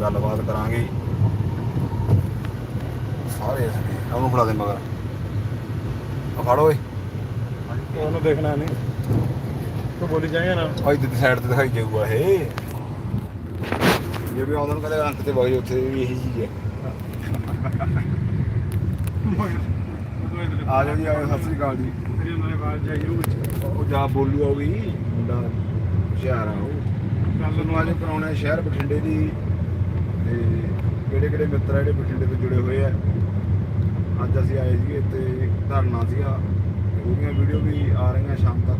ਗੱਲਬਾਤ ਕਰਾਂਗੇ। ਸਾਰੇ ਇਸਨੇ ਉਹਨੂੰ ਫੜਾ ਦੇ ਮਗਰ। ਆ ਫੜ ਓਏ। ਉਹਨੂੰ ਦੇਖਣਾ ਨਹੀਂ। ਤੂੰ ਬੋਲੀ ਜਾਏਗਾ ਨਾ। ਆ ਇੱਧਰ ਦੀ ਸਾਈਡ ਤੇ ਦਿਖਾਈ ਜਾਊਗਾ ਇਹ। ਜੇ ਵੀ ਆਉਂਦਾ ਨੂੰ ਕਹਿੰਦੇ ਅੰਕ ਤੇ ਵਗ ਜਾ ਉੱਥੇ ਵੀ ਇਹੀ ਚੀਜ਼ ਹੈ। ਆ ਜਾਓ ਜੀ ਆਓ ਸਤਿ ਸ੍ਰੀ ਅਕਾਲ ਜੀ। ਉਹਨਾਂ ਨੇ ਉਹ ਜਾ ਬੋਲੂ ਆ ਵੀ ਮੁੰਡਾ ਹੁਸ਼ਿਆਰ ਆ ਉਹ। ਤੁਹਾਨੂੰ ਅੱਜ ਕਰਾਉਣਾ ਸ਼ਹਿਰ ਬਠਿੰਡੇ ਦੀ ਕਿਹੜੇ ਕਿਹੜੇ ਮਿੱਤਰ ਆ, ਜਿਹੜੇ ਬਠਿੰਡੇ ਤੋਂ ਜੁੜੇ ਹੋਏ ਆ। ਅੱਜ ਅਸੀਂ ਆਏ ਸੀ ਇੱਥੇ, ਧਰਨਾ ਸੀਗਾ। ਉਹਦੀਆਂ ਵੀਡੀਓ ਵੀ ਆ ਰਹੀਆਂ ਸ਼ਾਮ ਤੱਕ।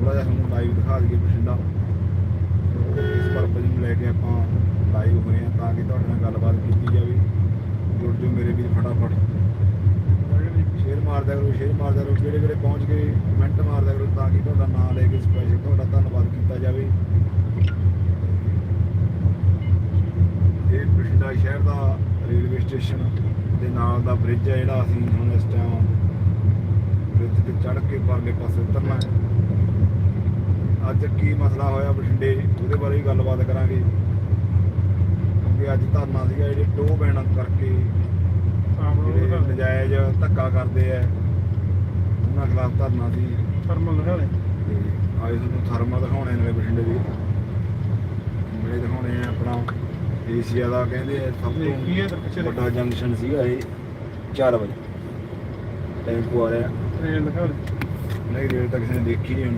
ਥੋੜਾ ਜਿਹਾ ਤੁਹਾਨੂੰ ਲਾਈਵ ਦਿਖਾ ਦਈਏ ਬਠਿੰਡਾ। ਇਸ ਪਰਪਸ ਨੂੰ ਲੈ ਕੇ ਆਪਾਂ ਲਾਈਵ ਹੋਏ ਆ, ਤਾਂ ਕਿ ਤੁਹਾਡੇ ਨਾਲ ਗੱਲਬਾਤ ਕੀਤੀ ਜਾਵੇ। ਜੁੜ ਜੋ ਮੇਰੇ ਵੀਰ ਫਟਾਫਟ। ਸ਼ੇਅਰ ਮਾਰਦਾ ਕਰੋ ਸ਼ੇਅਰ ਮਾਰਦਾ ਕਰੋ ਕਿਹੜੇ ਕਿਹੜੇ ਪਹੁੰਚ ਗਏ ਕਮੈਂਟ ਮਾਰਦਾ ਕਰੋ, ਤਾਂ ਕਿ ਤੁਹਾਡਾ ਨਾਮ ਲੈ ਕੇ ਸਪੈਸ਼ਲ ਤੁਹਾਡਾ ਧੰਨਵਾਦ ਕੀਤਾ ਜਾਵੇ। ਬਠਿੰਡਾ ਸ਼ਹਿਰ ਦਾ ਰੇਲਵੇ ਸਟੇਸ਼ਨ ਦੇ ਨਾਲ ਦਾ ਬ੍ਰਿਜ ਹੈ ਜਿਹੜਾ ਅਸੀਂ ਹੁਣ ਇਸ ਟਾਈਮ ਬ੍ਰਿਜ ਤੇ ਚੜ੍ਹ ਕੇ ਪਰਲੇ ਪਾਸੇ ਉਤਰਨਾ ਹੈ। ਅੱਜ ਕੀ ਮਸਲਾ ਹੋਇਆ ਬਠਿੰਡੇ? ਉਹਦੇ ਬਾਰੇ ਵੀ ਗੱਲਬਾਤ ਕਰਾਂਗੇ। ਕਿਉਂਕਿ ਅੱਜ ਧਰਨਾ ਸੀਗਾ ਜਿਹੜੇ ਟੋ ਬੈਣ ਕਰਕੇ ਜਿਹੜੇ ਨਜਾਇਜ਼ ਧੱਕਾ ਕਰਦੇ ਆ ਉਹਨਾਂ ਖਿਲਾਫ ਧਰਨਾ ਸੀ। ਥਰਮਲ ਤੇ ਆਏ ਤੁਹਾਨੂੰ ਥਰਮਲ ਦਿਖਾਉਣੇ ਨੇ ਬਠਿੰਡੇ ਦੀ। ਮੇਰੇ ਦਿਖਾਉਣੇ ਆ ਆਪਣਾ। ਏਸ਼ੀਆ ਦਾ ਕਹਿੰਦੇ ਆ ਸਭ ਤੋਂ ਵੱਡਾ ਜੰਕਸ਼ਨ ਸੀਗਾ ਇਹ 4 ਵਜੇ। ਟੈਂਪੂ ਆ ਰਿਹਾ। ਟ੍ਰੇਨ ਨਹੀਂ ਰੇਲ ਤਾਂ ਕਿਸੇ ਨੇ ਦੇਖੀ ਨਹੀਂ ਹੁਣ।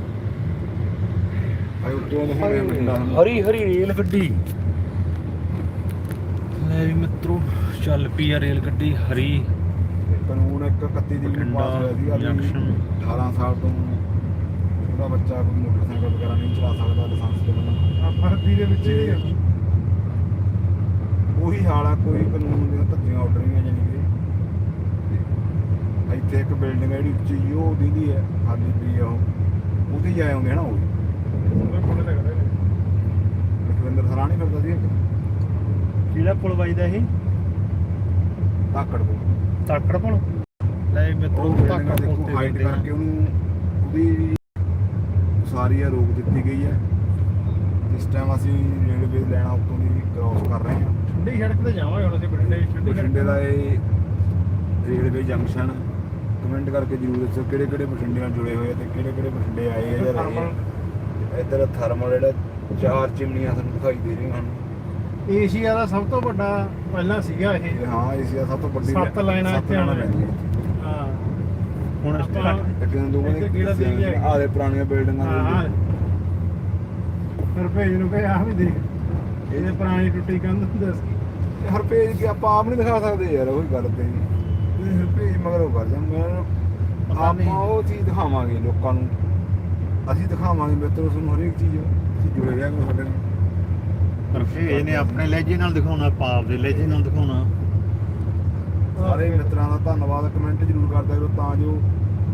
ਉੱਤੋਂ ਦਿਖਾਉਣੇ। ਹਰੀ ਹਰੀ ਰੇਲ ਗੱਡੀ। ਲੈ ਵੀ ਮਿੱਤਰੋ ਚੱਲ ਪਈ ਆ ਰੇਲ ਗੱਡੀ ਹਰੀ। ਕਾਨੂੰਨ ਇੱਕ 31 ਦੀ ਪਾਸ ਹੋਇਆ ਜੰਕਸ਼ਨ। 18 ਸਾਲ ਤੋਂ ਉਹਦਾ ਬੱਚਾ ਕੋਈ ਮੋਟਰਸਾਈਕਲ ਵਗੈਰਾ ਨਹੀਂ ਚਲਾ ਸਕਦਾ ਲਾਇਸੈਂਸ ਤੋਂ ਬਿਨਾਂ। ਭਰਤੀ ਦੇ ਵਿੱਚ ਹੀ ਹਾਲ ਆ ਕੋਈ ਕਾਨੂੰਨ ਦੀਆਂ ਧੱਜੀਆਂ ਉੱਡ ਰਹੀਆਂ ਜਾਨੀ ਕਿ। ਤੇ ਇੱਥੇ ਇੱਕ ਬਿਲਡਿੰਗ ਹੈ ਜਿਹੜੀ ਉੱਚੀ ਉਹ ਦੀਦੀ ਹੈ ਪਈ ਆ ਉਹ। ਉਹਦੇ ਜਾਏ ਆਉਂਦੇ ਹਨਾ ਉਹ ਉਹਦੇ ਕੋਲ ਲੱਗਦਾ ਨੇ। ਲਖਵਿੰਦਰ ਸਰਾਣੀ ਫਿਰਦਾ ਸੀ ਇੱਕ। ਕਿਹੜਾ ਪੁਲ ਵੱਜਦਾ ਇਹ? ਧਾਕੜ ਕੋਲ ਤਾਕੜ ਪੁਲ? ਲੈ ਵੀ ਮਿੱਤਰੋ ਉਹ ਬਿਲਡਿੰਗ ਤਾਕੜ ਪੁਲ ਦੇਖੋ ਤੇ ਹਾਈਟ ਬੈਠੇ ਆ। ਕਰਕੇ ਉਹਨੂੰ ਉਹਦੀ ਸਾਰੀ ਆ ਰੋਕ ਦਿੱਤੀ ਗਈ ਹੈ ਇਸ ਟਾਈਮ ਅਸੀਂ ਰੇਲਵੇ ਲੈਣਾ ਉੱਤੋਂ ਦੀ ਕ੍ਰਾਸ ਕਰ ਰਹੇ ਹਾਂ ਠੰਡੀ ਸੜਕ ਤੇ ਜਾਵਾਂਗੇ ਹੁਣ ਅਸੀਂ ਬਠਿੰਡੇ ਠੰਡੀ ਬਠਿੰਡੇ ਦਾ ਇਹ ਰੇਲਵੇ ਜੰਕਸ਼ਨ ਕਮੈਂਟ ਕਰਕੇ ਜਰੂਰ ਦੱਸੋ ਕਿਹੜੇ ਕਿਹੜੇ ਬਠਿੰਡੇ ਨਾਲ ਜੁੜੇ ਹੋਏ ਆ ਤੇ ਕਿਹੜੇ ਕਿਹੜੇ ਬਠਿੰਡੇ ਆਏ ਆ ਜਾਂ ਰਹੇ ਆ। ਇੱਧਰ ਥਰਮਲ ਜਿਹੜਾ ਚਾਰ ਚਿਮਨੀਆਂ ਤੁਹਾਨੂੰ ਦਿਖਾਈ ਦੇ ਰਹੀਆਂ ਹਨ। ਏਸ਼ੀਆ ਦਾ ਸਭ ਤੋਂ ਵੱਡਾ ਪਹਿਲਾਂ ਸੀਗਾ ਇਹ। ਹਾਂ ਏਸ਼ੀਆ ਸਭ ਤੋਂ ਵੱਡੀ ਸੱਤ ਲਾਈਨਾਂ ਇੱਥੇ ਆਉਣਾ ਲਾਈਨਾਂ ਹਾਂ। ਹੁਣ ਇਸ ਇੱਕ ਦਿਨ ਦੋ ਇੱਕ ਗੇੜਾ ਦੇ ਆਏ। ਆਲੇ ਪੁਰਾਣੀਆਂ ਬਿਲਡਿੰਗਾਂ ਹਾਂ ਦੇ ਫਿਰ ਭੇਜ ਨੂੰ ਕਹੇ ਆਹ ਵੀ ਦੇਖ। ਇਹਦੇ ਪੁਰਾਣੀ ਟੁੱਟੀ ਕੰਧ ਦੱਸ ਹਰ ਪੇਜ ਕਿ ਆਪਾਂ ਆਪ ਨਹੀਂ ਦਿਖਾ ਸਕਦੇ ਯਾਰ ਉਹੀ ਗੱਲ ਤੇ। ਇਹ ਹਰ ਪੇਜ ਮਗਰ ਉਹ ਕਰ ਜਾਂ ਮੈਂ। ਆਪਾਂ ਉਹ ਚੀਜ਼ ਦਿਖਾਵਾਂਗੇ ਲੋਕਾਂ ਨੂੰ। ਅਸੀਂ ਦਿਖਾਵਾਂਗੇ ਮਿੱਤਰੋ ਤੁਹਾਨੂੰ ਹਰੇਕ ਚੀਜ਼ ਅਸੀਂ ਜੁੜੇ ਰਹਾਂਗੇ ਸਾਡੇ ਨਾਲ। ਪਰ ਫੇਰ ਇਹਨੇ ਆਪਣੇ ਲਹਿਜੇ ਨਾਲ ਦਿਖਾਉਣਾ ਪਾਪ ਦੇ ਲਹਿਜੇ ਨਾਲ ਦਿਖਾਉਣਾ। ਸਾਰੇ ਮਿੱਤਰਾਂ ਦਾ ਧੰਨਵਾਦ ਕਮੈਂਟ ਜ਼ਰੂਰ ਕਰਦਾ ਕਰੋ ਤਾਂ ਜੋ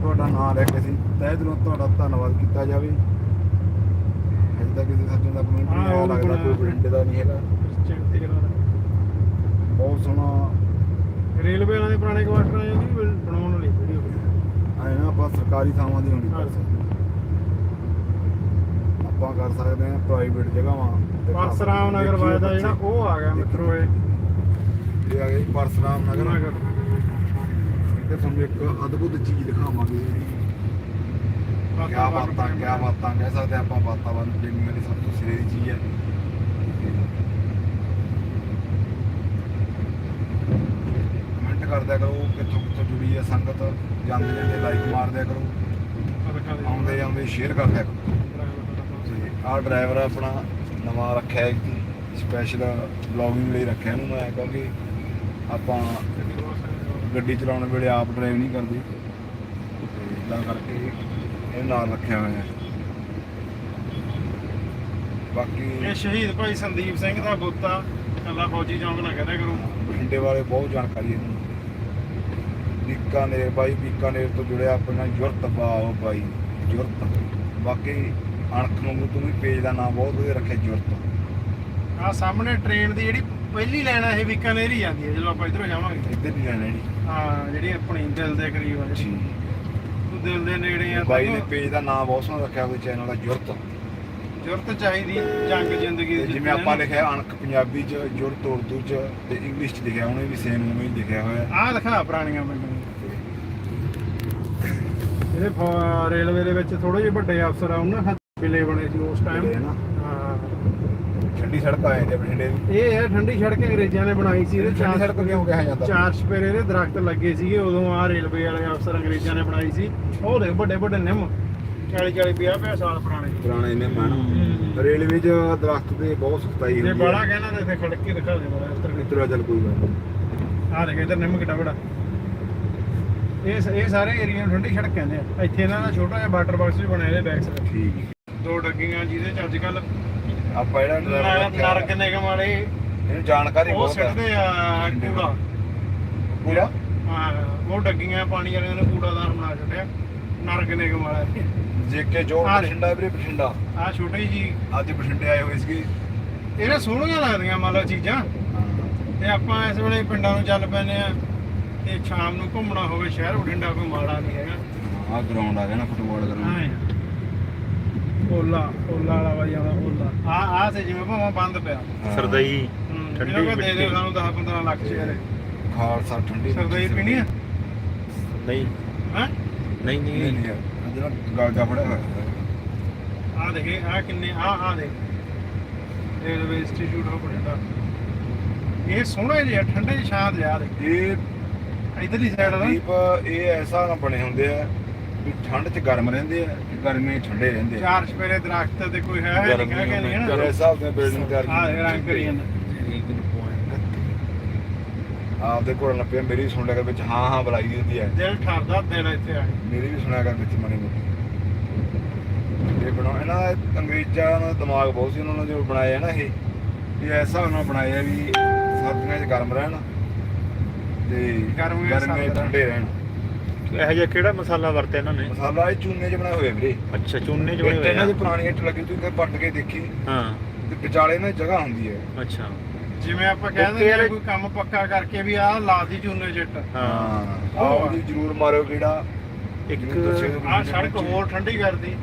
ਤੁਹਾਡਾ ਨਾਮ ਲੈ ਕੇ ਅਸੀਂ ਤਹਿ ਦਿਲੋਂ ਤੁਹਾਡਾ ਧੰਨਵਾਦ ਕੀਤਾ ਜਾਵੇ। ਅਜੇ ਤੱਕ ਕਿਸੇ ਸੱਜਣ ਦਾ ਕਮੈਂਟ ਨਹੀਂ ਆਇਆ ਲੱਗਦਾ ਕੋਈ ਬਠਿੰਡੇ ਦਾ ਨਹੀਂ ਹੈਗਾ। ਬਹੁਤ ਸੋਹਣਾ। ਰੇਲਵੇ ਵਾਲਿਆਂ ਦੇ ਪੁਰਾਣੇ ਕੁਆਟਰਾਂ ਦੀ ਵੀ ਬਣਾਉਣ ਵਾਲੀ ਵੀਡੀਓ ਆਏ ਨਾ ਆਪਾਂ ਸਰਕਾਰੀ ਥਾਵਾਂ ਦੀ ਹੋਣੀ ਕਰ ਹਾਂ। ਸਕਦੇ ਆਪਾਂ ਕਰ ਸਕਦੇ ਹਾਂ ਪ੍ਰਾਈਵੇਟ ਜਗ੍ਹਾਵਾਂ ਤੇ ਪਰਸਰਾਮ ਹਾਂ। ਨਗਰ ਵਾਜਦਾ ਜਿਹੜਾ ਉਹ ਆ ਗਿਆ ਮਿੱਤਰੋ ਇਹ ਇਹ ਆ ਗਈ ਪਰਸਰਾਮ ਨਗਰ ਨਗਰ ਇੱਥੇ ਤੁਹਾਨੂੰ ਇੱਕ ਅਦਭੁਤ ਚੀਜ਼ ਦਿਖਾਵਾਂਗੇ। ਕਿਆ ਬਾਤਾਂ ਕਿਆ ਬਾਤਾਂ ਕਹਿ ਸਕਦੇ ਆਪਾਂ ਵਾਤਾਵਰਨ ਪ੍ਰੇਮੀਆਂ ਦੀ ਸਭ ਤੋਂ ਸਿਰੇ ਦੀ ਚੀਜ਼ ਹੈ ਕਮੈਂਟ ਕਰਦਿਆ ਕਰੋ ਕਿੱਥੋਂ ਕਿੱਥੋਂ ਜੁੜੀ ਹੈ ਸੰਗਤ ਜਾਂਦੇ ਜਾਂਦੇ ਲਾਈਕ ਮਾਰਦਿਆ ਕਰੋ। ਆਉਂਦੇ ਜਾਂਦੇ ਸ਼ੇਅਰ ਕਰਦਿਆ ਕਰੋ। ਤੇ ਆਹ ਡਰਾਈਵਰ ਆਪਣਾ ਨਵਾਂ ਰੱਖਿਆ ਹੈ ਸਪੈਸ਼ਲ ਬਲੌਗਿੰਗ ਲਈ ਰੱਖਿਆ ਇਹਨੂੰ ਮੈਂ ਕਿਉਂਕਿ ਆਪਾਂ ਗੱਡੀ ਚਲਾਉਣ ਵੇਲੇ ਆਪ ਡਰਾਈਵ ਨਹੀਂ ਕਰਦੇ। ਇਦਾਂ ਕਰਕੇ ਇਹ ਨਾਲ ਰੱਖਿਆ ਹੋਇਆ ਹੈ। ਬਾਕੀ ਇਹ ਸ਼ਹੀਦ ਭਾਈ ਸੰਦੀਪ ਸਿੰਘ ਦਾ ਬੁੱਤਾ ਕੱਲਾ ਫੌਜੀ ਚੌਂਕ ਨਾ ਕਹਦਾ ਕਰੋ। ਬਠਿੰਡੇ ਬਾਰੇ ਬਹੁਤ ਜਾਣਕਾਰੀ ਹੈ। ਇਹਨੂੰ ਬੀਕਾਨੇਰ ਬਾਈ ਬੀਕਾਨੇਰ ਤੋਂ ਜੁੜਿਆ ਆਪਣਾ ਜੁਰਤ ਬਾਓ ਬਾਈ ਜੁਰਤ। ਬਾਕੀ ਅਣਖ ਨੂੰ ਤੂੰ ਵੀ ਪੇਜ ਦਾ ਨਾਮ ਬਹੁਤ ਵਧੀਆ ਰੱਖਿਆ ਜੁਰਤ। ਆ ਸਾਹਮਣੇ ਟ੍ਰੇਨ ਦੀ ਜਿਹੜੀ ਪਹਿਲੀ ਲਾਈਨ ਆ ਇਹ ਬੀਕਾਨੇਰ ਹੀ ਜਾਂਦੀ ਹੈ ਜਦੋਂ ਆਪਾਂ ਇਧਰੋਂ ਜਾਵਾਂਗੇ। ਇੱਧਰ ਨਹੀਂ ਜਾਣਾ ਜੀ। ਹਾਂ ਜਿਹੜੀ ਆਪਣੀ ਦਿਲ ਦੇ ਕਰੀਬ ਆ ਜਿਹੜੀ। ਤੂੰ ਦਿਲ ਦੇ ਨੇੜੇ ਆ ਬਾਈ ਨੇ ਪੇਜ ਦਾ ਨਾਮ ਬਹੁਤ ਸੋਹਣਾ ਰੱਖਿਆ ਉਹਦੇ ਚੈਨਲ ਦਾ ਜੁਰਤ। ਜ਼ਰੂਰਤ ਚਾਹੀਦੀ ਜੰਗ ਜ਼ਿੰਦਗੀ ਦੀ ਜਿਵੇਂ ਆਪਾਂ ਲਿਖਿਆ ਅਣਖ ਪੰਜਾਬੀ ਚ ਜੁਰਤ ਉਰਦੂ ਚ ਤੇ ਇੰਗਲਿਸ਼ ਚ ਲਿਖਿਆ ਉਹਨੇ ਵੀ ਸੇਮ ਉਵੇਂ ਹੀ ਲਿਖਿਆ ਹੋਇਆ। ਆਹ ਦਿਖਾ ਪੁਰਾਣੀਆਂ ਮੈਨੂੰ ਫੌ- ਰੇਲਵੇ ਦੇ ਵਿੱਚ ਥੋੜੇ ਜਿਹੇ ਵੱਡੇ ਅਫਸਰ ਆ ਉਹਨਾਂ ਹੱਥ ਕਿਲੇ ਬਣੇ ਸੀ ਉਸ ਟਾਈਮ ਠੰਡੀ ਸੜਕ ਆਏ ਨੇ ਬਠਿੰਡੇ ਦੀ। ਇਹ ਹੈ ਠੰਡੀ ਸੜਕ ਅੰਗਰੇਜ਼ਾਂ ਨੇ ਬਣਾਈ ਸੀ। ਇਹਦੇ ਚਾਰ ਸੜਕ ਕਿਉਂ ਕਿਹਾ ਜਾਂਦਾ? ਚਾਰ ਸਪੇਰੇ ਦੇ ਦਰਖਤ ਲੱਗੇ ਸੀਗੇ ਉਦੋਂ ਆ ਰੇਲਵੇ ਵਾਲੇ ਅਫਸਰ ਅੰਗਰੇਜ਼ਾਂ ਨੇ ਬਣਾਈ ਸੀ। ਉਹ ਦੇ ਵੱਡੇ ਵੱਡੇ ਨਿੰਮ। 40 40 50 50 ਸਾਲ ਪੁਰਾਣੇ। ਪੁਰਾਣੇ ਨੇ ਮਨ ਹੂੰ। ਰੇਲਵੇ ਚ ਦਰਖਤ ਦੇ ਬਹੁਤ ਸਖਤਾਈ ਜੇ ਹੁੰਦੀ ਬਾਲਾ ਕਹਿਣਾ ਤਾਂ ਇੱਥੇ ਖੜ ਕੇ ਦਿਖਾ ਦੇ ਬੜਾ ਇਸ ਤਰ੍ਹਾਂ। ਚੱਲ ਕੋਈ ਗੱਲ ਨੀ। ਆ ਦੇਖ ਇੱਧਰ ਨਿੰਮ ਕਿੱਡਾ ਬੜਾ ਇਹ ਇਹ ਸਾਰੇ ਏਰੀਆ ਨੂੰ ਠੰਡੀ ਸੜਕ ਕਹਿੰਦੇ ਆ। ਇੱਥੇ ਇਹਨਾਂ ਦਾ ਛੋਟਾ ਜਿਹਾ ਵਾਟਰ ਬਾਕਸ ਵੀ ਬਣਿਆ ਇਹਦੇ ਬੈਕ ਸਾਈਡ ਠੀਕ। ਦੋ ਡੱਗੀਆਂ ਜਿਹਦੇ ਚ ਅੱਜ ਕੱਲ ਡਰਾਈਵਰ ਰੱਖਿਆ, ਨਰਕ ਨਿਗਮ ਵਾਲੇ ਇਹਨੂੰ ਜਾਣਕਾਰੀ ਉਹ ਬਹੁਤ ਹੈ ਸਿੱਟਦੇ ਆ ਕੂੜਾ ਪੂਰਾ? ਹਾਂ ਉਹ ਡੱਗੀਆਂ ਪਾਣੀ ਵਾਲਿਆਂ ਨੇ ਕੂੜਾਦਾਰ ਬਣਾ ਛੱਡਿਆ। ਨਰਕ ਨਿਗਮ ਵਾਲਾ। ਜੇ ਕੇ ਜੋ ਹਾਂ। ਬਠਿੰਡਾ ਵੀਰੇ ਬਠਿੰਡਾ। ਆ ਛੋਟੀ ਜੀ। ਅੱਜ ਬਠਿੰਡੇ ਆਏ ਹੋਏ ਸੀਗੇ। ਇਹਨੇ ਸੋਹਣੀਆਂ ਲੱਗਦੀਆਂ ਮੰਨ ਲਓ ਚੀਜ਼ਾਂ। ਤੇ ਆਪਾਂ ਇਸ ਵੇਲੇ ਪਿੰਡਾਂ ਨੂੰ ਚੱਲ ਪੈਨੇ ਆ ਤੇ ਸ਼ਾਮ ਨੂੰ ਘੁੰਮਣਾ ਹੋਵੇ ਸ਼ਹਿਰ ਬਠਿੰਡਾ ਕੋਈ ਮਾੜਾ ਨਹੀਂ ਹੈਗਾ। ਆਹ ਗਰਾਊਂਡ ਆ ਗਿਆ ਨਾ ਫੁੱਟਬਾਲ ਗਰਾਊਂਡ ਹਾਂ। ਓਲਾ ਓਲਾ ਵਾਲਾ ਬਾਈ ਆਉਂਦਾ ਓਲਾ ਆ ਆ ਤੇ ਜਿਵੇਂ ਭਾਵੇਂ ਬੰਦ ਪਿਆ। ਸਰਦਈ ਠੰਡੀ ਕੋਲ ਦੇ ਦਿਓ ਮਿੱਟੀ। ਸਾਨੂੰ 10 15 ਲੱਖ ਸ਼ੇਅਰ। ਖਾਲਸਾ ਠੰਡੀ ਸਰਦਾਈ ਪੀਣੀ ਆ? ਨਹੀਂ। ਹਾਂ? ਨਹੀਂ। ਨਹੀਂ ਨਹੀਂ। ਅੱਜ ਨਾ ਗਾਗਾ ਫੜਿਆ ਹੋਇਆ ਆ ਦੇਖੇ ਆ ਕਿੰਨੇ ਆ ਆ ਦੇ ਰੇਲਵੇ ਇੰਸਟੀਚਿਊਟ ਆਫ ਬਠਿੰਡਾ। ਇਹ ਸੋਹਣਾ ਜਿਹਾ ਠੰਡੇ ਦੀ ਛਾਂ ਤੇ ਆ ਦੇ ਇਹ ਇਧਰਲੀ ਸਾਈਡ ਦਾ ਦੀਪ ਇਹ ਐਸਾ ਨਾ ਬਣੇ ਹੁੰਦੇ ਆ ਵੀ ਠੰਡ 'ਚ ਗਰਮ ਰਹਿੰਦੇ ਆ ਤੇ ਗਰਮੀ 'ਚ ਠੰਡੇ ਰਹਿੰਦੇ ਆ। ਚਾਰ ਸਪੇਰੇ ਦਰਖਤ ਤੇ ਕੋਈ ਹੈ ਨਹੀਂ ਗਰਮੀ ਕਹਿ ਨਹੀਂ ਇਸ ਨਾ? ਹਿਸਾਬ ਨਾਲ ਬਿਲਡਿੰਗ ਤਿਆਰ ਆ ਇਹ ਰੰਗ ਕਰੀ ਜਾਂਦਾ। ਆਪਦੇ ਕੋਲ ਨਾ ਪਿਆ ਮੇਰੀ ਸੁਣ ਲਿਆ ਕਰ ਵਿੱਚ ਹਾਂ ਹਾਂ ਬੁਲਾਈ ਦੀ ਹੁੰਦੀ ਹੈ। ਦਿਲ ਠਰਦਾ ਦਿਲ ਇੱਥੇ ਆ ਕੇ। ਮੇਰੀ ਵੀ ਸੁਣਿਆ ਕਰ ਵਿੱਚ ਮਣੀ ਮੋਟੀ। ਇਹ ਬਣਾ ਇਹਨਾਂ ਦਾ ਅੰਗਰੇਜ਼ਾਂ ਦਾ ਦਿਮਾਗ ਬਹੁਤ ਸੀ ਉਹਨਾਂ ਨੇ ਜੋ ਬਣਾਇਆ ਨਾ ਇਹ ਇਹ ਐਸਾ ਉਹਨਾਂ ਬਣਾਇਆ ਵੀ ਸਰਦੀਆਂ 'ਚ ਗਰਮ ਰਹਿਣ ਤੇ ਗਰਮੀਆਂ 'ਚ ਗਰਮੀਆਂ 'ਚ ਸਰਦ ਠੰਡੇ ਰਹਿਣ। ਇਹੋ ਜਿਹਾ ਕਿਹੜਾ ਮਸਾਲਾ ਵਰਤਿਆ ਇਹਨਾਂ ਨੇ? ਮਸਾਲਾ ਇਹ ਚੂਨੇ 'ਚ ਬਣਾਏ ਹੋਏ ਵੀਰੇ। ਅੱਛਾ ਚੂਨੇ ਚ ਬਣੇ ਇਹਨਾਂ ਦੀ ਹੋਏ ਪੁਰਾਣੀ ਇੱਟ ਲੱਗੀ ਤੁਸੀਂ ਪੱਟ ਕੇ ਦੇਖੀ। ਹਾਂ। ਤੇ ਵਿਚਾਲੇ ਨਾ ਜਗ੍ਹਾ ਹੁੰਦੀ ਹੈ। ਅੱਛਾ। ਜਿਵੇਂ ਆਪਾਂ Okay, ਕਹਿੰਦੇ ਆ। ਕੋਈ ਕੰਮ ਪੱਕਾ ਕਰਕੇ ਵੀ ਆਹ ਲਾ ਦੀ ਚੂਨੇ ਚਿੱਟ ਹਾਂ। ਆਹ ਜੀ ਜ਼ਰੂਰ ਮਾਰਿਓ ਕਿਹੜਾ ਇੱਕ ਆਹ ਸੜਕ ਹੋਰ ਠੰਡੀ ਕਰਦੀ।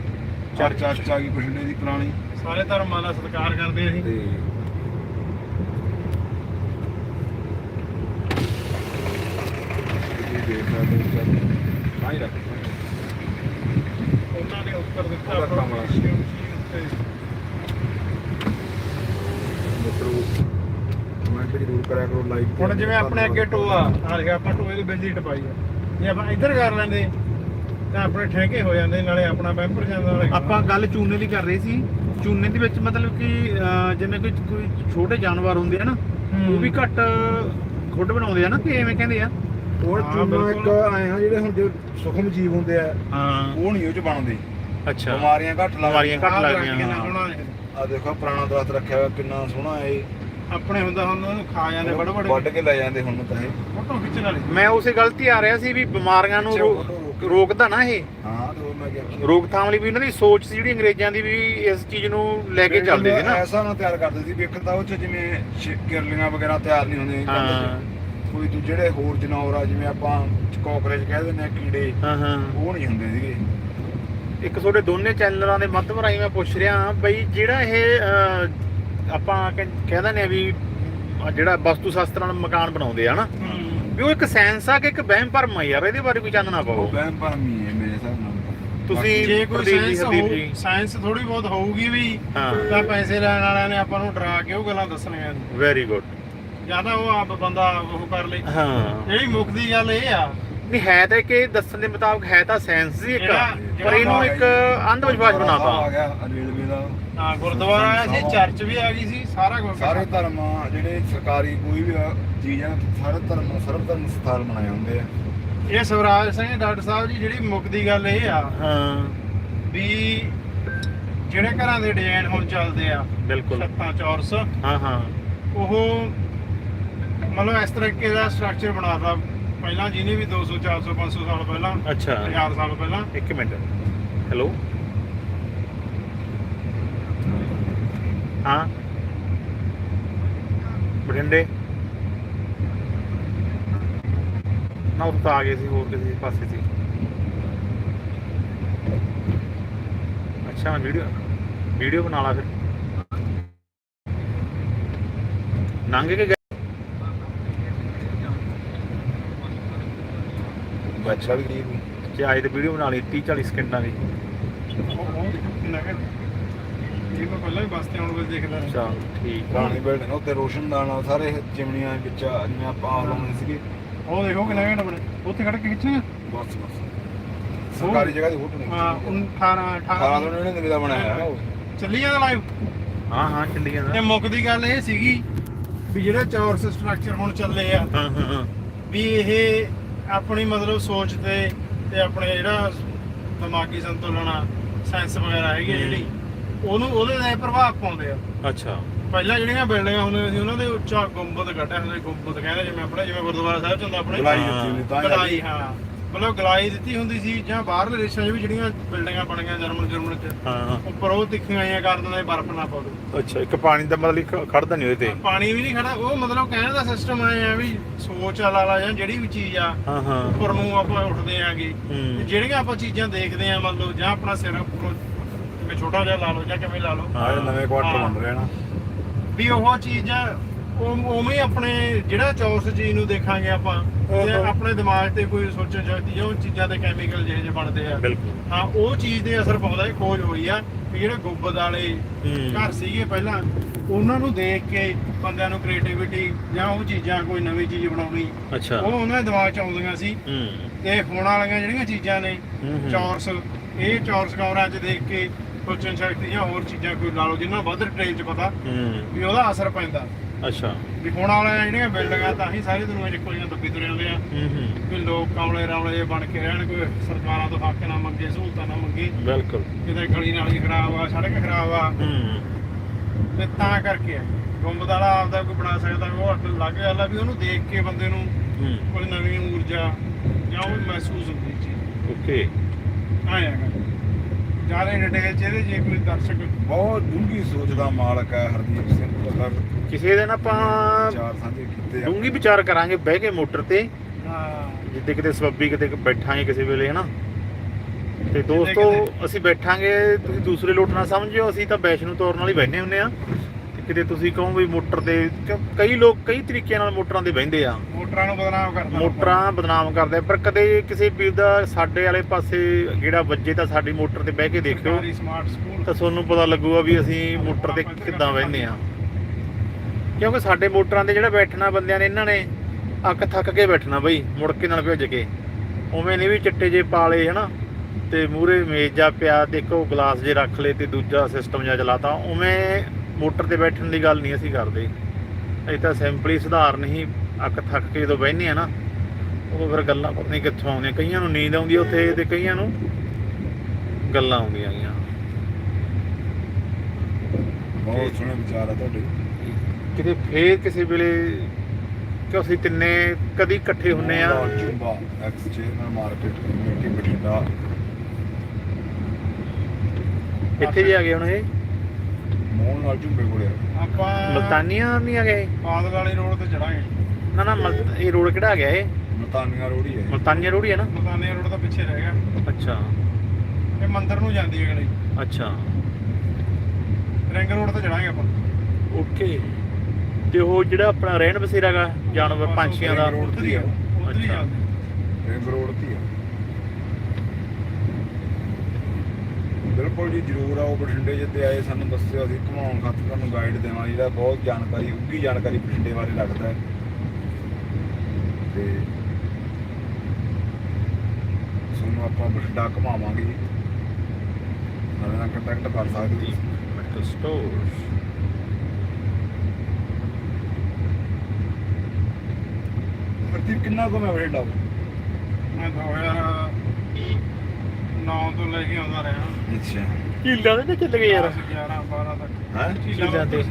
ਚਾਰ ਚਾਰ ਆ ਗਈ ਬਠਿੰਡੇ ਦੀ ਪੁਰਾਣੀ। ਸਾਰੇ ਧਰਮਾਂ ਦਾ ਸਤਿਕਾਰ ਕਰਦੇ ਅਸੀਂ। ਉਹਨਾਂ ਨੇ ਉੱਤਰ ਦਿੱਤਾ ਆਪਣਾ ਕੰਮ ਆ। ਮਸ਼ੀਨ ਮਸ਼ੀਨ ਉੱਤੇ ਮਿੱਤਰੋ ਕਮੈਂਟ ਜ਼ਰੂਰ ਕਰਿਆ ਕਰੋ ਲਾਈਕ ਹੁਣ ਜਿਵੇਂ ਆਪਣੇ ਅੱਗੇ ਟੋਆ ਆ ਲਿਖਿਆ ਆਪਾਂ ਟੋਏ ਦੀ ਬਿਜਲੀ ਟਪਾਈ ਆ। ਜੇ ਆਪਾਂ ਇੱਧਰ ਕਰ ਲੈਂਦੇ ਤਾਂ ਆਪਣੇ ਠੇਕੇ ਹੋ ਜਾਂਦੇ ਨਾਲੇ ਆਪਣਾ ਬੈਂਪਰ ਜਾਂਦਾ ਨਾਲੇ ਆਪਾਂ ਗੱਲ ਚੂਨੇ ਦੀ ਕਰ ਰਹੇ ਸੀ। ਚੂਨੇ ਦੇ ਵਿੱਚ ਮਤਲਬ ਕਿ ਅਹ, ਜਿਵੇਂ ਕੋਈ ਕੋਈ ਛੋਟੇ ਜਾਨਵਰ ਹੁੰਦੇ ਆ ਨਾ ਉਹ ਵੀ ਘੱਟ ਖੁੱਡ ਬਣਾਉਂਦੇ ਆ ਨਾ ਕਿ ਐਵੇਂ ਕਹਿੰਦੇ ਆ? ਉਹ ਹਾਂ, ਚੂਨਾ ਇੱਕ ਬਿਲਕੁਲ। ਆਏ ਆ ਜਿਹੜੇ ਹੁਣ ਜੋ ਸੁਖਮ ਜੀਵ ਹੁੰਦੇ ਆ ਹਾਂ। ਉਹ ਨਹੀਂ ਉਹ ਚ ਬਣਦੇ। ਅੱਛਾ। ਬਿਮਾਰੀਆਂ ਘੱਟ ਬਿਮਾਰੀਆਂ ਲੱਗਦੀਆਂ ਘੱਟ ਆਹ ਲੱਗਦੀਆਂ, ਹਾਂ। ਆ ਦੇਖੋ ਪੁਰਾਣਾ ਦਰਖਤ ਰੱਖਿਆ ਹੋਇਆ ਕਿੰਨਾ ਸੋਹਣਾ ਹੈ ਇਹ। ਆਪਣੇ ਹੁੰਦਾ ਹੁਣ ਉਹਨੂੰ ਖਾ ਜਾਂਦੇ ਬੜੇ ਵੱਢ ਬੜੇ ਕੇ ਲੈ ਜਾਂਦੇ ਹੁਣ ਤਾਂ ਇਹ। ਫੋਟੋ ਖਿੱਚਣ ਵਾਲੀ। ਮੈਂ ਉਸੇ ਗਲਤੀ ਆ ਰਿਹਾ ਸੀ ਵੀ ਬਿਮਾਰੀਆਂ ਨੂੰ ਰੋ- ਰੋਕਦਾ ਨਾ ਇਹ। ਹਾਂ ਤੇ ਉਹ ਮੈਂ ਕਿਹਾ ਰੋਕਥਾਮ ਲਈ ਵੀ ਉਹਨਾਂ ਦੀ ਸੋਚ ਸੀ ਜਿਹੜੀ ਅੰਗਰੇਜ਼ਾਂ ਦੀ ਵੀ ਇਸ ਚੀਜ਼ ਨੂੰ ਲੈ ਕੇ ਚੱਲਦੇ ਸੀ ਨਾ। ਐਸਾ ਨਾ ਤਿਆਰ ਕਰਦੇ ਸੀ ਵੀ ਇੱਕ ਤਾਂ ਉਹ ਚ ਜਿਵੇਂ ਸ਼ਿ- ਕਿਰਲੀਆਂ ਵਗੈਰਾ ਤਿਆਰ ਨਹੀਂ ਹੁੰਦੀਆਂ ਕੰਧ ਚ। ਹਾਂ। ਕੋਈ ਦੂ ਜਿਹੜੇ ਹੋਰ ਜਨੌਰ ਆ ਜਿਵੇਂ ਆਪਾਂ ਕੋਕਰੇਜ ਕਹਿ ਦਿੰਦੇ ਆ ਕੀੜੇ ਹਾਂ ਹਾਂ। ਉਹ ਨਹੀਂ ਹੁੰਦੇ ਸੀਗੇ। ਇੱਕ ਤੁਹਾਡੇ ਦੋਨੇ ਚੈਨਲਾਂ ਦੇ ਮਾਧਿਅਮ ਰਾਹੀਂ ਮੈਂ ਪੁੱਛ ਰਿਹਾ ਬਈ ਜਿਹੜਾ ਇਹ ਅਹ, ਆਪਾਂ ਕਹਿ ਦਿੰਦੇ ਆ ਵੀ ਜਿਹੜਾ ਵਸਤੂ ਸ਼ਾਸਤਰ ਨਾਲ ਮਕਾਨ ਬਣਾਉਂਦੇ ਆ ਨਾ ਵੀ ਉਹ ਇੱਕ ਸਾਇੰਸ ਆ ਕਿ ਇੱਕ ਵਹਿਮ ਭਰਮ ਆ ਯਾਰ ਇਹਦੇ ਬਾਰੇ ਕੋਈ ਚਾਨਣਾ ਪਾਓ। ਉਹ ਵਹਿਮ ਭਰਮੀ ਹੈ ਮੇਰੇ ਹਿਸਾਬ ਨਾਲ। ਤੁਸੀਂ ਜੇ ਕੋਈ ਸਾਇੰਸ ਹੋ ਜੀ। ਸਾਇੰਸ ਥੋੜੀ ਬਹੁਤ ਹੋਊਗੀ ਵੀ ਹਾਂ। ਤਾਂ ਪੈਸੇ ਲੈਣ ਵਾਲਿਆਂ ਨੇ ਆਪਾਂ ਨੂੰ ਡਰਾ ਕੇ ਉਹ ਗੱਲਾਂ ਦੱਸਣੀਆਂ। ਵੈਰੀ ਗੁੱਡ ਜਾਂ ਤਾਂ ਉਹ ਆਪ ਬੰਦਾ ਉਹ ਕਰ ਲੇ। ਹਾਂ। ਜਿਹੜੀ ਮੁੱਖ ਦੀ ਗੱਲ ਇਹ ਆ ਨਹੀਂ ਹੈ ਤਾਂ ਕਿ ਦੱਸਣ ਦੇ ਮੁਤਾਬਕ ਹੈ ਤਾਂ ਸਾਇੰਸ ਹੀ ਇੱਕ ਪਰ ਇਹਨੂੰ ਇੱਕ ਅੰਧ ਵਿਸ਼ਵਾਸ ਆ ਬਣਾਤਾ ਗਿਆ ਰੇਲਵੇ ਦਾ। ਹਾਂ ਗੁਰਦੁਆਰਾ ਆਇਆ ਸੀ ਚਰਚ ਵੀ ਆ ਗਈ ਸੀ ਸਾਰਾ ਕੁਝ ਸਾਰੇ ਧਰਮ ਆ, ਜਿਹੜੇ ਸਰਕਾਰੀ ਕੋਈ ਵੀ ਆ ਚੀਜ਼ ਆ ਸਾਰੇ ਧਰਮ ਸਰਵ ਧਰਮ ਸਥਾਨ ਬਣਾਏ ਹੁੰਦੇ ਆ। ਇਹ ਸਵਰਾਜ ਸਿੰਘ ਡਾਕਟਰ ਸਾਹਿਬ ਜੀ ਜਿਹੜੀ ਮੁੱਖ ਦੀ ਗੱਲ ਇਹ ਆ ਹਾਂ। ਵੀ ਜਿਹੜੇ ਘਰਾਂ ਦੇ ਡਿਜ਼ਾਈਨ ਹੁਣ ਚੱਲਦੇ ਆ ਬਿਲਕੁਲ। ਛੱਤਾਂ ਚੌਰਸ ਹਾਂ ਹਾਂ। ਉਹ ਮਤਲਬ ਇਸ ਤਰੀਕੇ ਦਾ ਸਟਰਕਚਰ ਬਣਾਤਾ। ਪਹਿਲਾਂ ਜਿਹਨੇ ਵੀ 200 400 500 ਸਾਲ ਪਹਿਲਾਂ ਅੱਛਾ। 1000 ਸਾਲ ਪਹਿਲਾਂ। ਇੱਕ ਮਿੰਟ। ਹੈਲੋ? ਹਾਂ? ਬਠਿੰਡੇ? ਨਾ ਉਹ ਤਾਂ ਆ ਗਏ ਸੀ ਹੋਰ ਕਿਸੇ ਪਾਸੇ ਸੀ। ਅੱਛਾ ਵੀਡੀਓ ਵੀਡੀਓ ਬਣਾ ਲਾ ਫਿਰ। ਨੰਗ ਕੇ ਬੱਚਾ ਵੀ ਗਰੀਬ ਹੀ ਜੇ ਆਏ ਤੇ ਵੀਡੀਓ ਬਣਾ ਲਈ 30 40 ਸਕਿੰਟਾਂ ਦੀ। ਉਹ ਉਹ ਕਿੰਨਾ ਕਰ ਇਹ ਮੈਂ ਪਹਿਲਾਂ ਹੀ ਬੱਸ ਤੇ ਆਉਣ ਵੇਲੇ ਦੇਖਦਾ ਚਲ ਠੀਕ ਆ ਪੁਰਾਣੀ ਬਿਲਡਿੰਗ ਉੱਤੇ ਰੋਸ਼ਨਦਾਨ ਨਾਲ ਸਾਰੇ ਚਿਮਨੀਆਂ ਵਿੱਚ ਜਿਵੇਂ ਆਪਾਂ ਆਪ ਲਾਉਣੇ ਸੀਗੇ। ਉਹ ਦੇਖੋ ਕਿੰਨਾ ਘੰਟਾ ਬਣੇ। ਉੱਥੇ ਖੜ ਕੇ ਖਿੱਚਾਂਗੇ ਬਸ ਬਸ। ਸਰਕਾਰੀ ਜਗ੍ਹਾ ਦੀ ਫੋਟੋ ਨਹੀਂ ਹਾਂ 18 18 18 ਤੋਂ ਇਹਨੇ ਨਵੀਂ ਦਾ ਬਣਾਇਆ ਹੈ। ਚੱਲੀ ਜਾਂਦਾ ਲਾਈਵ ਹਾਂ ਹਾਂ ਚੱਲੀ ਤੇ। ਜਾਂਦਾ ਮੁੱਕਦੀ ਗੱਲ ਇਹ ਸੀਗੀ ਵੀ ਜਿਹੜੇ ਚੌਰਸ ਸਟਰਕਚਰ ਹੁਣ ਚੱਲੇ ਆ ਹਾਂ ਹਾਂ ਹਾਂ। ਵੀ ਇਹ ਆਪਣੀ ਮਤਲਬ ਸੋਚ ਤੇ ਤੇ ਆਪਣੇ ਜਿਹੜਾ ਦਿਮਾਗੀ ਸੰਤੁਲਨ ਆ ਸਾਇੰਸ ਵਗੈਰਾ ਹੈਗੀ ਆ ਜਿਹੜੀ ਉਹਨੂੰ ਉਹਦੇ ਤੇ ਪ੍ਰਭਾਵ ਪਾਉਂਦੇ ਆ। ਅੱਛਾ। ਪਹਿਲਾਂ ਜਿਹੜੀਆਂ ਬਿਲਡਿੰਗਾਂ ਹੁੰਦੀਆਂ ਸੀ ਉਹਨਾਂ ਦੇ ਉੱਚਾ ਗੁੰਬਦ ਕੱਢਿਆ ਹੁੰਦਾ ਸੀ, ਗੁੰਬਦ ਕਹਿੰਦੇ ਜਿਵੇਂ ਆਪਣੇ ਜਿਵੇਂ ਗੁਰਦੁਆਰਾ ਸਾਹਿਬ ਚ ਹੁੰਦਾ ਆਪਣੇ। ਦਿੱਤੀ ਤਾਂ ਗਲਾਈ ਹਾਂ। ਮਤਲਬ ਗਲਾਈ ਦਿੱਤੀ ਹੁੰਦੀ ਸੀ ਜਾਂ ਬਾਹਰਲੇ ਦੇਸ਼ਾਂ 'ਚ ਵੀ ਜਿਹੜੀਆਂ ਬਿਲਡਿੰਗਾਂ ਬਣੀਆਂ ਜਰਮਨ ਜਰਮਨ 'ਚ। ਹਾਂ। ਹਾਂ ਉੱਪਰ ਉਹ ਤਿੱਖੀਆਂ ਆਈਆਂ ਕਰ ਦਿੰਦੇ ਬਰਫ਼ ਨਾ ਪਵੇ। ਅੱਛਾ ਇੱਕ ਪਾਣੀ ਦਾ ਮਤਲਬ ਇੱਕ ਖੜਦਾ ਨਹੀਂ ਉਹਦੇ ਤੇ? ਪਾਣੀ ਵੀ ਨਹੀਂ ਖੜਾ ਉਹ ਮਤਲਬ ਕਹਿਣ ਦਾ ਸਿਸਟਮ ਆਏ ਆ ਵੀ ਸੋਚ ਵਾਲਾ ਲਾ ਜਾਂ ਜਿਹੜੀ ਵੀ ਚੀਜ਼ ਆ ਹਾਂ ਹਾਂ। ਉੱਪਰ ਨੂੰ ਆਪਾਂ ਉੱਠਦੇ ਆਂਗੇ। ਹੂੰ। ਜਿਹੜੀਆਂ ਆਪਾਂ ਚੀਜ਼ਾਂ ਦੇਖਦੇ ਆ ਮੰਨ ਲਓ ਜਾਂ ਆਪਣਾ ਸਿਰ ਉੱਪਰੋਂ ਜਿਵੇਂ ਛੋਟਾ ਜਿਹਾ ਲਾ ਲਓ ਜਾਂ ਕਿਵੇਂ ਲਾ ਲਓ। ਜਿਹੜੇ ਨਵੇਂ ਕੁਆਟਰ ਹਾਂ। ਬਣ ਰਹੇ ਨਾ। ਵੀ ਉਹ ਚੀਜ਼ਾਂ ਉਵੇਂ ਹੀ ਆਪਣੇ ਜਿਹੜਾ ਚੌਰਸ ਚੀਜ਼ ਨੂੰ ਦੇਖਾਂਗੇ ਆਪਾਂ ਤੇ ਹਾਂ। ਆਪਣੇ ਦਿਮਾਗ ਤੇ ਕੋਈ ਸੋਚਣ ਸ਼ਕਤੀ ਜਾਂ ਉਹ ਚੀਜ਼ਾਂ ਦੇ ਕੈਮੀਕਲ ਜਿਹੇ ਜਿਹੇ ਬਣਦੇ ਆ। ਬਿਲਕੁਲ। ਹਾਂ ਉਹ ਚੀਜ਼ ਦੇ ਅਸਰ ਪਾਉਂਦਾ ਇਹ ਖੋਜ ਹੋਈ ਆ ਵੀ ਜਿਹੜੇ ਗੁੱਬਦ ਵਾਲੇ ਹੂੰ। ਘਰ ਸੀਗੇ ਪਹਿਲਾਂ ਉਹਨਾਂ ਨੂੰ ਦੇਖ ਕੇ ਬੰਦਿਆਂ ਨੂੰ ਕ੍ਰੀਏਟੀਵਿਟੀ ਜਾਂ ਉਹ ਚੀਜ਼ਾਂ ਕੋਈ ਨਵੀਂ ਚੀਜ਼ ਬਣਾਉਣੀ ਅੱਛਾ। ਉਹ ਉਹਨਾਂ ਦੇ ਦਿਮਾਗ 'ਚ ਆਉਂਦੀਆਂ ਸੀ। ਹੂੰ। ਤੇ ਹੁਣ ਵਾਲੀਆਂ ਜਿਹੜੀਆਂ ਚੀਜ਼ਾਂ ਨੇ ਹੂੰ, ਹੂੰ। ਚੌਰਸ ਇਹ ਚੌਰਸ ਕਮਰਿਆਂ 'ਚ ਦੇਖ ਕੇ ਸੋਚਣ ਸ਼ਕਤੀ ਜਾਂ ਹੋਰ ਚੀਜ਼ਾਂ ਕੋਈ ਲਾ ਲਓ ਜਿੰਨਾ ਵੱਧ ਡਿਟੇਲ 'ਚ ਪਤਾ ਹੂੰ। ਵੀ ਉਹਦਾ ਅਸਰ ਪੈਂਦਾ। ਅੱਛਾ। ਵੀ ਹੁਣ ਵਾਲੀਆਂ ਜਿਹੜੀਆਂ ਬਿਲਡਿੰਗਾਂ ਤਾਂ ਹੀ ਸਾਰੀ ਦੁਨੀਆ 'ਚ ਇੱਕੋ ਜਿਹੀਆਂ ਦੱਬੀ ਤੁਰੇ ਹੁੰਦੇ ਆ। ਹੂੰ ਹੂੰ। ਵੀ ਲੋਕ ਕਾਮਲੇ ਰਾਮਲੇ ਜਿਹੇ ਬਣ ਕੇ ਰਹਿਣ ਕੋਈ ਸਰਕਾਰਾਂ ਤੋਂ ਹੱਕ ਨਾ ਮੰਗੇ ਸਹੂਲਤਾਂ ਨਾ ਮੰਗੇ। ਬਿਲਕੁਲ। ਕਿਤੇ ਗਲੀ ਨਾਲੀ ਖਰਾਬ ਆ ਸੜਕ ਖਰਾਬ ਆ। ਹੂੰ। ਤੇ ਤਾਂ ਕਰਕੇ ਆ। ਗੁੰਬਦ ਵਾਲਾ ਆਪਦਾ ਕੋਈ ਬਣਾ ਸਕਦਾ ਉਹ ਅੱਡ ਲੱਗ ਜਾਂਦਾ ਵੀ ਉਹਨੂੰ ਦੇਖ ਕੇ ਬੰਦੇ ਨੂੰ ਹੂੰ। ਕੋਈ ਨਵੀਂ ਊਰਜਾ ਜਾਂ ਉਹ ਮਹਿਸੂਸ ਹੁੰਦੀ ਚੀਜ਼। ਓਕੇ। ਆਏਗਾ ਜ਼ਿਆਦਾ ਡਿਟੇਲ ਚ ਇਹਦੇ ਜੇ ਕੋਈ ਦਰਸ਼ਕ। ਬਹੁਤ ਡੂੰਘੀ ਸੋਚ ਦਾ ਮਾਲਕ ਹੈ ਹਰਦੀਪ ਸਿੰਘ ਭੱਲਾ ਕਿਸੇ ਦਿਨ ਆਪਾਂ ਚਾਰ ਸਾਂਝੇ ਕੀਤੇ ਆ। ਡੂੰਗੀ ਵਿਚਾਰ ਕਰਾਂਗੇ ਬਹਿ ਕੇ ਮੋਟਰ ਤੇ। ਹਾਂ। ਜਿੱਦੇ ਕਿਤੇ ਸਬੱਬੀ ਕਿਤੇ ਬੈਠਾਂਗੇ ਕਿਸੇ ਵੇਲੇ ਹਨਾ? ਤੇ ਦੋਸਤੋ ਅਸੀਂ ਬੈਠਾਂਗੇ ਤੁਸੀਂ ਦੂਸਰੇ ਲੋਟ ਨਾ ਸਮਝਿਓ ਅਸੀਂ ਤਾਂ ਵੈਸ਼ਨੂੰ ਤੌਰ ਨਾਲ ਹੀ ਬਹਿੰਦੇ ਹੁੰਨੇ ਆ। ਕਿਤੇ ਤੁਸੀਂ ਕਹੋ ਵੀ ਮੋਟਰ ਤੇ ਕਿਉਂ ਕਈ ਲੋਕ ਕਈ ਤਰੀਕਿਆਂ ਨਾਲ ਮੋਟਰਾਂ ਤੇ ਬਹਿੰਦੇ ਆ। ਮੋਟਰਾਂ ਨੂੰ ਬਦਨਾਮ ਕਰਦਾ ਮੋਟਰਾਂ ਬਦਨਾਮ ਕਰਦੇ ਆ, ਪਰ ਕਦੇ ਕਿਸੇ ਵੀਰ ਦਾ ਸਾਡੇ ਵਾਲੇ ਪਾਸੇ ਜਿਹੜਾ ਵੱਜੇ ਤਾਂ ਸਾਡੀ ਮੋਟਰ ਤੇ ਬਹਿ ਕੇ ਦੇਖਿਓ। ਸਰਕਾਰੀ ਸਮਾਰਟ ਸਕੂਲ ਤਾਂ ਤੁਹਾਨੂੰ ਪਤਾ ਲੱਗੂਗਾ ਵੀ ਅਸੀਂ ਮੋਟਰ ਤੇ ਕਿੱਦਾਂ ਬਹਿੰਦੇ ਆ। ਕਿਉਂਕਿ ਸਾਡੇ ਮੋਟਰਾਂ ਤੇ ਜਿਹੜਾ ਬੈਠਣਾ ਬੰਦਿਆਂ ਨੇ ਇਹਨਾਂ ਨੇ ਅੱਕ ਥੱਕ ਕੇ ਬੈਠਣਾ ਬਈ ਮੁੜ ਕੇ ਨਾਲ ਭਿੱਜ ਕੇ। ਉਵੇਂ ਨਹੀਂ ਵੀ ਚਿੱਟੇ ਜੇ ਪਾਲੇ ਹਨਾ? ਤੇ ਮੂਰੇ ਮੇਜ਼ ਜਾ ਪਿਆ ਦੇਖੋ ਗਲਾਸ ਜੇ ਰੱਖ ਲਏ ਤੇ ਦੂਜਾ ਸਿਸਟਮ ਜਿਹਾ ਚਲਾਤਾ। ਉਵੇਂ ਮੋਟਰ ਤੇ ਬੈਠਣ ਦੀ ਗੱਲ ਨਹੀਂ ਅਸੀਂ ਕਰਦੇ। ਅਸੀਂ ਤਾਂ ਸਿੰਪਲੀ ਸਧਾਰਨ ਹੀ ਅੱਕ ਥੱਕ ਕੇ ਜਦੋਂ ਬਹਿੰਦੇ ਆ ਨਾ ਉਦੋਂ ਫਿਰ ਗੱਲਾਂ ਪਤਾ ਨਹੀਂ ਕਿੱਥੋਂ ਆਉਂਦੀਆਂ। ਕਈਆਂ ਨੂੰ ਨੀਂਦ ਆਉਂਦੀ ਉੱਥੇ ਤੇ ਕਈਆਂ ਨੂੰ ਗੱਲਾਂ ਆਉਂਦੀਆਂ ਗੀਆਂ। ਬਹੁਤ ਸੋਹਣੇ ਵਿਚਾਰ ਆ ਤੁਹਾਡੇ। ਕਿਤੇ ਫੇਰ ਕਿਸੇ ਵੇਲੇ ਕਿ ਅਸੀਂ ਤਿੰਨੇ ਕਦੀ ਇਕੱਠੇ ਹੁੰਨੇ ਆ। ਚੁੰਬਾ ex chairman market committee Bathinda. ਕਿੱਥੇ ਜੇ ਆ ਗਏ ਹੁਣ ਇਹ? ਮੋਹਨ ਨਾਲ ਝੁੰਬੇ ਕੋਲੇ ਆ। ਆਪਾਂ ਮਲਤਾਨੀਆਂ ਨਹੀਂ ਆ ਗਏ। ਬਾਦਲ ਵਾਲੀ ਰੋਡ ਤੇ ਚੜਾਂਗੇ। ਨਾ ਨਾ ਮਲ- ਇਹ ਰੋਡ ਕਿਹੜਾ ਆ ਗਿਆ ਇਹ? ਮਤਾਨੀਆਂ ਰੋੜੀ ਹੈ ਮਲਤਾਨੀਆਂ ਰੋਡ ਹੀ ਹੈ ਨਾ? ਮਤਾਨੇ ਰੋਡ ਤੋਂ ਪਿੱਛੇ ਰਹਿ ਗਿਆ। ਅੱਛਾ। ਇਹ ਮੰਦਿਰ ਨੂੰ ਜਾਂਦੀ ਹੈ ਗਲੀ ਅੱਛਾ। ਰਿੰਗ ਰੋਡ ਤੇ ਚੜਾਂਗੇ ਆਪਾਂ। ਓਕੇ। ਤੇ ਉਹ ਜਿਹੜਾ ਆਪਣਾ ਰਹਿਣ ਬਸੇਰਾਗਾ ਜਾਨਵਰ ਪੰਛੀਆਂ ਦਾ। ਰੋਡ ਉੱਧਰ ਹੀ ਆ। ਉੱਧਰ ਹੀ ਅੱਛਾ। ਜਾਂਦੇ ਰਿੰਗ ਰੋਡ ਤੇ ਆ। ਬਿਲਕੁਲ ਜੀ ਜਰੂਰ ਆਓ ਬਠਿੰਡੇ ਜਿੱਤੇ ਆਏ ਸਾਨੂੰ ਦੱਸਿਓ ਅਸੀਂ ਘੁਮਾਉਣ ਖਾਤਰ ਤੁਹਾਨੂੰ ਗਾਈਡ ਦੇਵਾਂਗੇ ਜਿਹੜਾ ਬਹੁਤ ਜਾਣਕਾਰੀ ਉੱਗੀ ਜਾਣਕਾਰੀ ਬਠਿੰਡੇ ਬਾਰੇ ਲੱਗਦਾ ਹੈ। ਤੇ ਤੁਹਾਨੂੰ ਆਪਾਂ ਬਠਿੰਡਾ ਘੁਮਾਵਾਂਗੇ ਜੀ। ਸਾਡੇ ਨਾਲ ਕੰਟੈਕਟ ਕਰ ਸਕਦੇ ਹੋ ਮੈਟਲ ਸਟੋਰਸ ਪ੍ਰਦੀਪ ਕਿੰਨਾ ਕੁ ਮੈਂ ਬਠਿੰਡਾ ਮੈਂ 2009 ਤੋਂ ਲੈ ਕੇ ਆਉਂਦਾ ਰਿਹਾ। ਅੱਛਾ। ਝੀਲਾਂ ਦੇ ਚੱਲ ਗਏ ਯਾਰ? 11 12 ਤੱਕ। ਹੈ? ਝੀਲਾਂ ਤੇ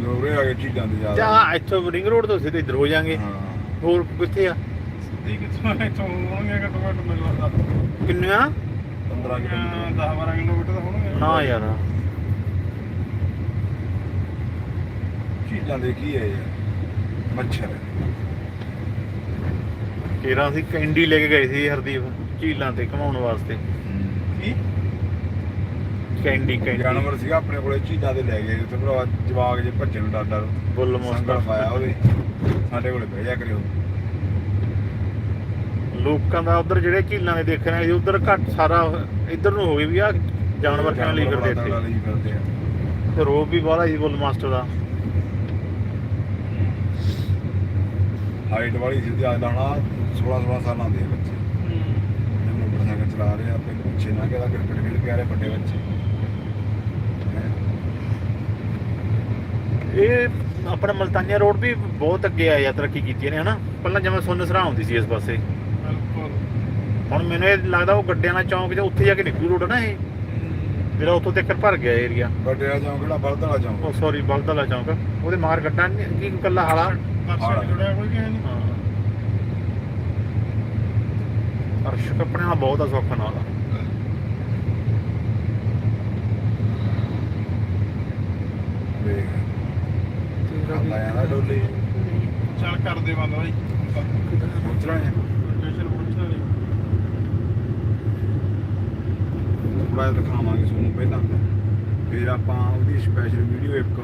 ਲੋਰੇ ਆ ਗਏ ਚੀਜ਼ਾਂ ਦੇ ਜਾਂ ਜ਼ਿਆਦਾ ਇੱਥੋਂ ਰਿੰਗ ਰੋਡ ਤੋਂ ਸਿੱਧੇ ਇੱਧਰ ਹੋ ਜਾਾਂਗੇ। ਹਾਂ। ਹੋਰ ਕਿੱਥੇ ਆ? ਸਿੱਧੀ ਕਿੱਥੋਂ ਇੱਥੋਂ ਹੋਣਗੇ ਘੱਟੋ ਘੱਟ ਮੈਨੂੰ ਲੱਗਦਾ। ਕਿੰਨੀਆਂ 15 ਕਿਲੋਮੀਟਰ। 10 12 ਕਿਲੋਮੀਟਰ ਤਾਂ ਹੋਣਗੇ। ਨਾ ਯਾਰ। ਚੀਜ਼ਾਂ ਦੇ ਕੀ ਹੈ ਯਾਰ ਮੱਛਰ। ਕੇਰਾਂ ਅਸੀਂ ਕੈਂਡੀ ਲੈ ਕੇ ਗਏ ਸੀ ਹਰਦੀਪ। ਝੀਲਾਂ ਤੇ ਘਮਾਉਣ ਵਾਸਤੇ। ਕੀ? ਕੈਂਡੀ ਕੈਂਡੀ ਜਾਨਵਰ ਸੀਗਾ ਆਪਣੇ ਕੋਲੇ ਝੀਲਾਂ ਦੇ ਲੈ ਗਏ। ਉੱਥੇ ਭਰਾ ਜਵਾਗ ਜੇ ਭੱਜਣ ਨੂੰ ਡਰ ਬੁੱਲ ਮੋਸਟਰ ਪਾਇਆ ਉਹਦੇ। ਸਾਡੇ ਕੋਲੇ ਬਹਿ ਜਾ ਕਰਿਓ। ਲੋਕਾਂ ਦਾ ਉਧਰ ਜਿਹੜੇ ਝੀਲਾਂ ਦੇ ਦੇਖਣੇ ਸੀ ਉਧਰ ਘੱਟ ਸਾਰਾ ਇੱਧਰ ਨੂੰ ਹੋ ਗਏ ਵੀ ਆ ਜਾਨਵਰ ਕਿਵੇਂ ਲਈ ਫਿਰਦੇ ਇੱਥੇ। ਲਈ ਫਿਰਦੇ ਆ। ਤੇ ਰੋਬ ਵੀ ਬਾਹਲਾ ਸੀ ਬੁੱਲ ਮਾਸਟਰ ਦਾ। ਹਾਈਟ ਵਾਲੀ ਸੀ ਤੇ ਅੱਜ ਦਾ ਹੁਣ 16 16 ਸਾਲਾਂ ਦੇ ਬੱਚੇ। ਚਲਾ ਰਹੇ ਆ ਆਪਣੇ ਪਿੱਛੇ ਨਾ ਕਿਹਦਾ ਕ੍ਰਿਕਟ ਖੇਡ ਕੇ ਆ ਰਹੇ ਵੱਡੇ ਬੱਚੇ। ਇਹ ਆਪਣਾ ਮਲਤਾਨੀਆ ਰੋਡ ਵੀ ਬਹੁਤ ਅੱਗੇ ਆਇਆ ਤਰੱਕੀ ਕੀਤੀ ਨੇ ਹਨਾ? ਪਹਿਲਾਂ ਜਿਵੇਂ ਸੁੰਨ ਸਰਾ ਹੁੰਦੀ ਸੀ ਇਸ ਪਾਸੇ। ਹੁਣ ਮੈਨੂੰ ਇਹ ਲੱਗਦਾ ਉਹ ਗੱਡਿਆਂ ਦਾ ਚੌਂਕ ਜਾਂ ਉੱਥੇ ਜਾ ਕੇ ਨਿਕਲੂ ਰੋਡ ਨਾ ਇਹ। ਜਿਹੜਾ ਉੱਥੋਂ ਤੱਕ ਭਰ ਗਿਆ ਏਰੀਆ ਵਾਲਾ ਚੌਂਕ ਕਿਹੜਾ ਬਲਦ ਵਾਲਾ ਚੌਂਕ। ਉਹ ਸੌਰੀ ਬਲਦ ਵਾਲਾ ਚੌਂਕ। ਉਹਦੇ ਮਾਰ ਗੱਡਾ ਨਹੀਂ ਕੀ ਕੱਲਾ ਹਾਲਾ? ਦਰਸ਼ਕ ਜੁੜਿਆ ਕੋਈ ਕਿਸੇ ਨਹੀਂ ਹਾਂ ਅਰਸ਼ ਕੱਪੜੇ ਨਾਲ ਬਹੁਤ ਆ ਸੌਖਾ ਨਾਲ। ਜਾਂਦਾ ਡੋਲੀ। ਚੱਲ ਕਰਦੇ ਬੰਦ ਬਾਈ। ਪਹੁੰਚਣਾ ਹੈ ਸਟੇਸ਼ਨ ਪਹੁੰਚਣਾ ਨਹੀਂ ਥੋੜਾ ਦਿਖਾਵਾਂਗੇ ਤੁਹਾਨੂੰ ਪਹਿਲਾਂ। ਫਿਰ ਆਪਾਂ ਉਹਦੀ ਸਪੈਸ਼ਲ ਵੀਡੀਓ ਇੱਕ